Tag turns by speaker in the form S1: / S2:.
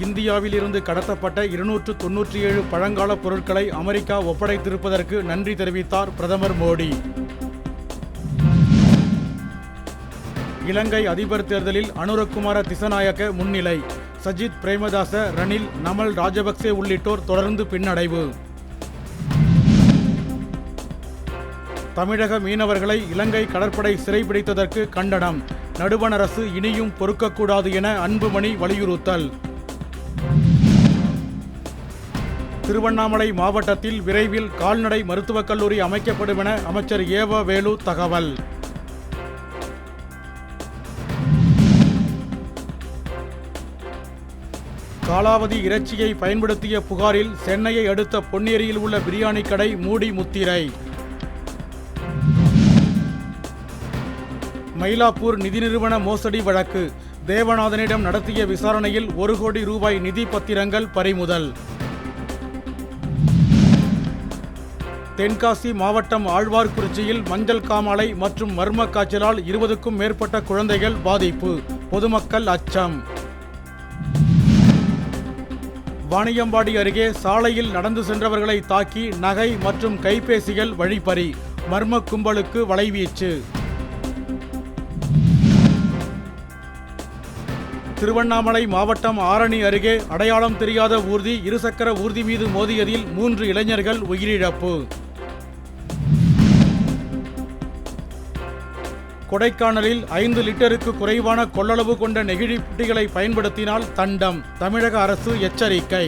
S1: இந்தியாவிலிருந்து கடத்தப்பட்ட இருநூற்று தொன்னூற்றி ஏழு பழங்கால பொருட்களை அமெரிக்கா ஒப்படைத்திருப்பதற்கு நன்றி தெரிவித்தார் பிரதமர் மோடி. இலங்கை அதிபர் தேர்தலில் அனுரகுமார திசநாயக்க முன்னிலை. சஜித் பிரேமதாச ரணில் நமல் ராஜபக்சே உள்ளிட்டோர் தொடர்ந்து பின்னடைவு. தமிழக மீனவர்களை இலங்கை கடற்படை சிறைபிடித்ததற்கு கண்டனம். நடுவணரசு இனியும் பொறுக்கக்கூடாது என அன்புமணி வலியுறுத்தல். திருவண்ணாமலை மாவட்டத்தில் விரைவில் கால்நடை மருத்துவக் கல்லூரி அமைக்கப்படும் என அமைச்சர் ஏவ வேலு தகவல். காலாவதி இறைச்சியை பயன்படுத்திய புகாரில் சென்னையை அடுத்த பொன்னேரியில் உள்ள பிரியாணி கடை மூடி முத்திரை. மயிலாப்பூர் நிதி நிறுவன மோசடி வழக்கு. தேவநாதனிடம் நடத்திய விசாரணையில் ஒரு கோடி ரூபாய் நிதி பத்திரங்கள் பறிமுதல். தென்காசி மாவட்டம் ஆழ்வார்குறிச்சியில் மஞ்சள் காமாலை மற்றும் மர்ம காய்ச்சலால் இருபதுக்கும் மேற்பட்ட குழந்தைகள் பாதிப்பு. பொதுமக்கள் அச்சம். வாணியம்பாடி அருகே சாலையில் நடந்து சென்றவர்களை தாக்கி நகை மற்றும் கைபேசிகள் வழிப்பறி. மர்ம கும்பலுக்கு வலைவீச்சு. திருவண்ணாமலை மாவட்டம் ஆரணி அருகே அடையாளம் தெரியாத ஊர்தி இருசக்கர ஊர்தி மீது மோதியதில் மூன்று இளைஞர்கள் உயிரிழப்பு. கொடைக்கானலில் ஐந்து லிட்டருக்கு குறைவான கொள்ளளவு கொண்ட நெகிழி புட்டிகளை பயன்படுத்தினால் தண்டம் தமிழக அரசு எச்சரிக்கை.